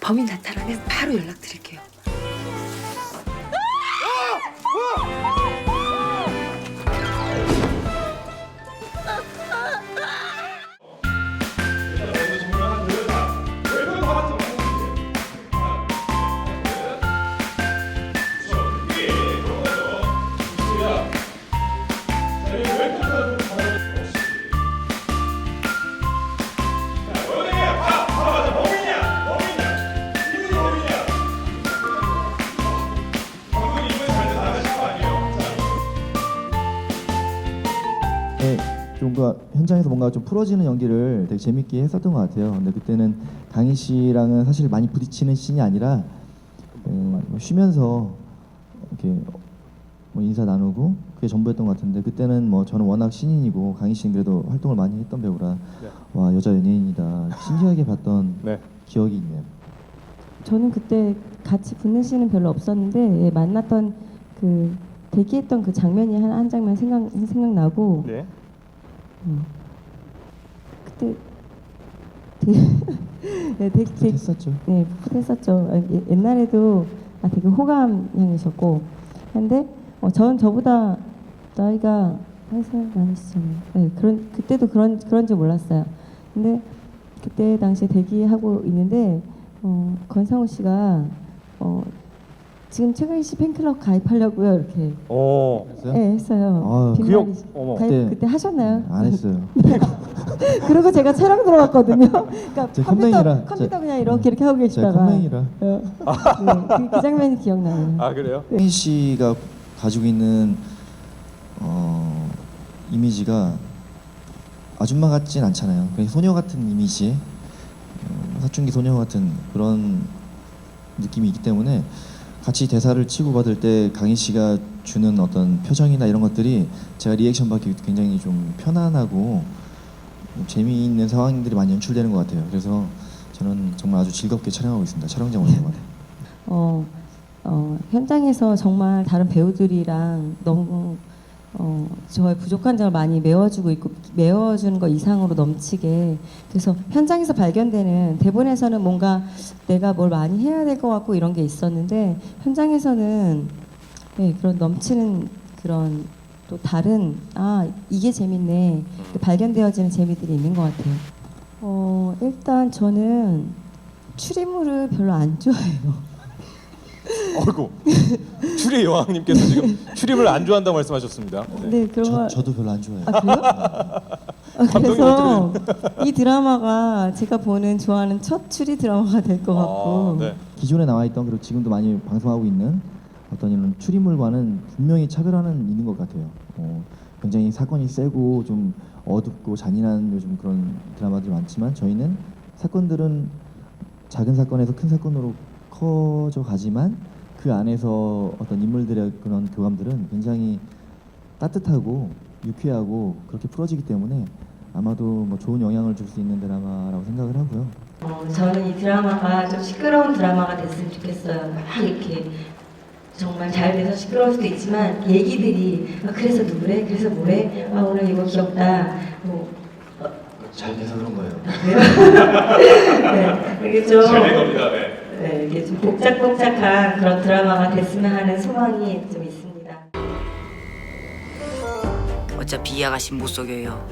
범인 나타나면 바로 연락드릴게요. 네, 좀 뭔가 현장에서 뭔가 좀 풀어지는 연기를 되게 재밌게 했었던 것 같아요. 근데 그때는 강희 씨랑은 사실 많이 부딪히는 씬이 아니라 어, 뭐 쉬면서 이렇게 뭐 인사 나누고 그게 전부였던 것 같은데 그때는 뭐 저는 워낙 신인이고 강희 씨는 그래도 활동을 많이 했던 배우라 네. 와 여자 연예인이다 신기하게 봤던 네. 기억이 있네요. 저는 그때 같이 붙는 씬은 별로 없었는데 예, 만났던 그 대기했던 그 장면이 한, 한 장면 생각 생각나고 네. 그때 되게 네, 되게, 되게 했었죠. 네, 풋했었죠. 아, 예- 옛날에도 아, 되게 호감형이셨고 근데 어, 전 저보다 나이가 한 살 많으시잖아요. 네, 그런 그때도 그런 그런 줄 몰랐어요. 근데 그때 당시에 대기하고 있는데 어, 권상우 씨가 어, 지금 최근 씨 팬클럽 가입하려고요 이렇게 오. 했어요? 네, 했어요. 아, 그 역, 빈말이- 어머. 가입 그때- 그때 하셨나요? 안 했어요. 그리고 제가 촬영 들어갔거든요. 그러니까 제 컴퓨터 컴맹이라- 컴퓨터 제- 그냥 이렇게 이렇게 하고 계시다가 컴맹이라. 어, 네, 그, 그 장면이 기억나요. 아 그래요? 혜인 씨가 가지고 있는 어, 이미지가 아줌마 같진 않잖아요. 그냥 소녀 같은 이미지, 어, 사춘기 소녀 같은 그런 느낌이 있기 때문에 같이 대사를 치고 받을 때 강희 씨가 주는 어떤 표정이나 이런 것들이 제가 리액션 받기 굉장히 좀 편안하고 좀 재미있는 상황들이 많이 연출되는 것 같아요. 그래서 저는 정말 아주 즐겁게 촬영하고 있습니다. 촬영장 올 때마다. 어, 어, 현장에서 정말 다른 배우들이랑 너무 어, 저의 부족한 점을 많이 메워주고 있고 메워주는 것 이상으로 넘치게 그래서 현장에서 발견되는 대본에서는 뭔가 내가 뭘 많이 해야 될 것 같고 이런 게 있었는데 현장에서는 네, 그런 넘치는 그런 또 다른 아 이게 재밌네 그 발견되어지는 재미들이 있는 것 같아요. 어, 일단 저는 추리물을 별로 안 좋아해요. 어이구. 추리 여왕님께서 지금 추리를 안 좋아한다고 말씀하셨습니다. 네. 네, 그런 저, 거 저도 별로 안 좋아해요. 아 그래요? 아, 감독님 그래서 이 드라마가 제가 보는 좋아하는 첫 추리 드라마가 될 것 같고 아, 네. 기존에 나와 있던 그리고 지금도 많이 방송하고 있는 어떤 이런 추리물과는 분명히 차별화는 있는 것 같아요. 어, 굉장히 사건이 세고 좀 어둡고 잔인한 요즘 그런 드라마들이 많지만 저희는 사건들은 작은 사건에서 큰 사건으로 커져 가지만 그 안에서 어떤 인물들의 그런 교감들은 굉장히 따뜻하고 유쾌하고 그렇게 풀어지기 때문에 아마도 뭐 좋은 영향을 줄 수 있는 드라마라고 생각을 하고요. 어, 저는 이 드라마가 좀 시끄러운 드라마가 됐으면 좋겠어요. 막 이렇게 정말 잘 돼서 시끄러울 수도 있지만 얘기들이 아, 그래서 누구래? 그래서 뭐래? 아 오늘 이거 귀엽다. 뭐 잘 돼서 그런 거예요. 네, 이게 좀 겁니다. 네. 네, 이게 좀 복작복작한 그런 드라마가 됐으면 하는 소망이 좀 있습니다. 어차피 이 아가씨 못 속여요.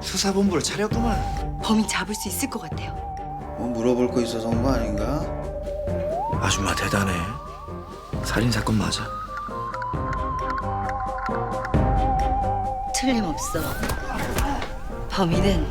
수사본부를 차렸구만. 범인 잡을 수 있을 것 같아요. 뭐 물어볼 거 있어서 온 거 아닌가? 아줌마 대단해. 살인 사건 맞아. 틀림없어. 범인은